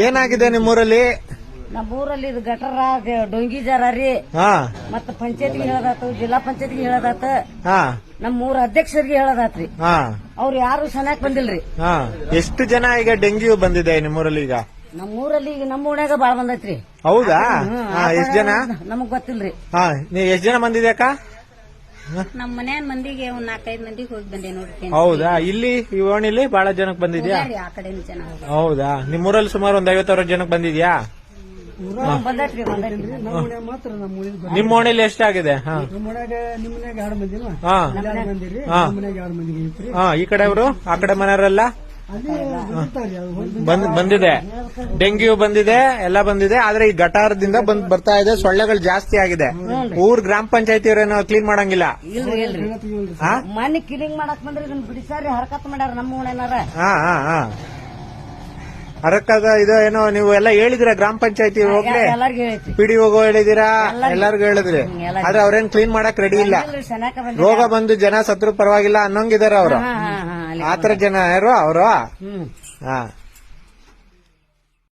ಏನಾಗಿದೆ ನಿಮ್ಮೂರಲ್ಲಿ? ನಮ್ಮೂರಲ್ಲಿ ಇದು ಗಟರ ಡೊಂಗಿ ಜರ ರೀ. ಹಾ. ಮತ್ತ ಪಂಚಾಯತ್ಗೆ ಹೇಳದಾತು ಜಿಲ್ಲಾ ಪಂಚಾಯತ್ಗೆ ಹೇಳದಾತ. ಹಾ. ನಮ್ಮ ಊರ ಅಧ್ಯಕ್ಷರಿಗೆ ಹೇಳದಾತ್ರಿ. ಹಾ. ಅವ್ರು ಯಾರು ಸನ್ಯಾಕ್ ಬಂದಿಲ್ರಿ. ಹಾ. ಎಷ್ಟು ಜನ ಈಗ ಡೆಂಗ್ಯೂ ಬಂದಿದೆ ನಿಮ್ಮೂರಲ್ಲಿ ಈಗ? ನಮ್ಮ ಊರಲ್ಲಿ ಈಗ ನಮ್ಮ ಓಣ್ಯಾಗ ಬಾಳ ಬಂದೈತ್ರಿ. ಹೌದಾ? ಹಾ ಎಷ್ಟ್ ಜನ? ನಮಗ್ ಗೊತ್ತಿಲ್ರಿ. ಹಾ ನೀ ಎಷ್ಟ್ ಜನ ಬಂದಿದೆ ಅಕ್ಕ ನಮ್ಮ ಮನ್ಯಾನ ಮಂದಿಗೆ ಒಂದ್ ನಾಲ್ಕೈದು ಮಂದಿಗೆ ಹೋಗಿ ಬಂದೆ ನೋಡ್ತೀನಿ ಹೌದಾ? ಇಲ್ಲಿ ಈ ಓಣಿಲಿ ಬಹಳ ಜನಕ್ಕೆ ಬಂದಿದ್ಯಾ? ಆ ಕಡೆನೂ ಜನ ಹೋಗ್ಯಾರ. ಹೌದಾ? ನಿಮ್ಮೂರಲ್ಲಿ ಸುಮಾರು ಒಂದ್ ಐವತ್ತಾರು ಜನಕ್ಕೆ ಬಂದಿದ್ಯಾ? ಬಂದೈತ್ರಿ ಮಾತ್ರ ನಮ್ಮ ಓಣಿಲಿ ಎಷ್ಟಾಗಿದೆ ಹಾ. ನಮ್ಮ ಮನ್ಯಾಗ ನಿಮ್ಮ ಮನ್ಯಾಗ ಎರಡು ಮಂದಿ ಅಲ್ವಾ ಹಾ. ಎರಡು ಮಂದಿ ರೀ ಹಾ. ನಮ್ಮ ಮನ್ಯಾಗ ಎರಡು ಮಂದಿ ಐತ್ರಿ ಹಾ ಈ ಕಡೆಯವರು ಆ ಕಡೆ ಮನೆಯವರೆಲ್ಲ? ಬಂದ್ ಬಂದಿದೆ. ಡೆಂಗ್ಯೂ ಬಂದಿದೆ ಎಲ್ಲ ಬಂದಿದೆ ಆದ್ರೆ ಈ ಗಟಾರದಿಂದ ಬಂದ್ ಬರ್ತಾ ಇದೆ ಸೊಳ್ಳೆಗಳು ಜಾಸ್ತಿ ಆಗಿದೆ. ಊರ್ ಗ್ರಾಮ ಪಂಚಾಯತಿ ಅವರೇನು ಕ್ಲೀನ್ ಮಾಡಂಗಿಲ್ಲ ಮನೆ ಕ್ಲೀನ್ ಮಾಡಕ್ ಬಂದ್ರೆ ಇದನ್ನ ಬಿಡಿಸಾರಿ ಹರಕತ್ ಮಾಡ್ಯಾರ ನಮ್ಮ ಓಣ್ಯಾನಾರ ಹಾ ಹಾ ಹಾ. ಅರಕ್ಕದ ಇದು ಏನೋ ನೀವು ಎಲ್ಲ ಹೇಳಿದಿರ ಗ್ರಾಮ ಪಂಚಾಯತಿ ಹೋಗ್ಲಿ? ಪಿಡಿ ಹೋಗೋ ಹೇಳಿದಿರಾ? ಎಲ್ಲಾರ್ಗು ಹೇಳಿದ್ರಿ. ಆದ್ರೆ ಅವ್ರೇನ್ ಕ್ಲೀನ್ ಮಾಡಕ್ ರೆಡಿ ಇಲ್ಲ. ರೋಗ ಬಂದು ಜನ ಸತ್ರು ಪರವಾಗಿಲ್ಲ ಅನ್ನೋಂಗಿದಾರ ಅವ್ರು. ಆತರ ಜನ ಯಾರು? ಅವರು? ಹ್ಮ್. ಹಾ.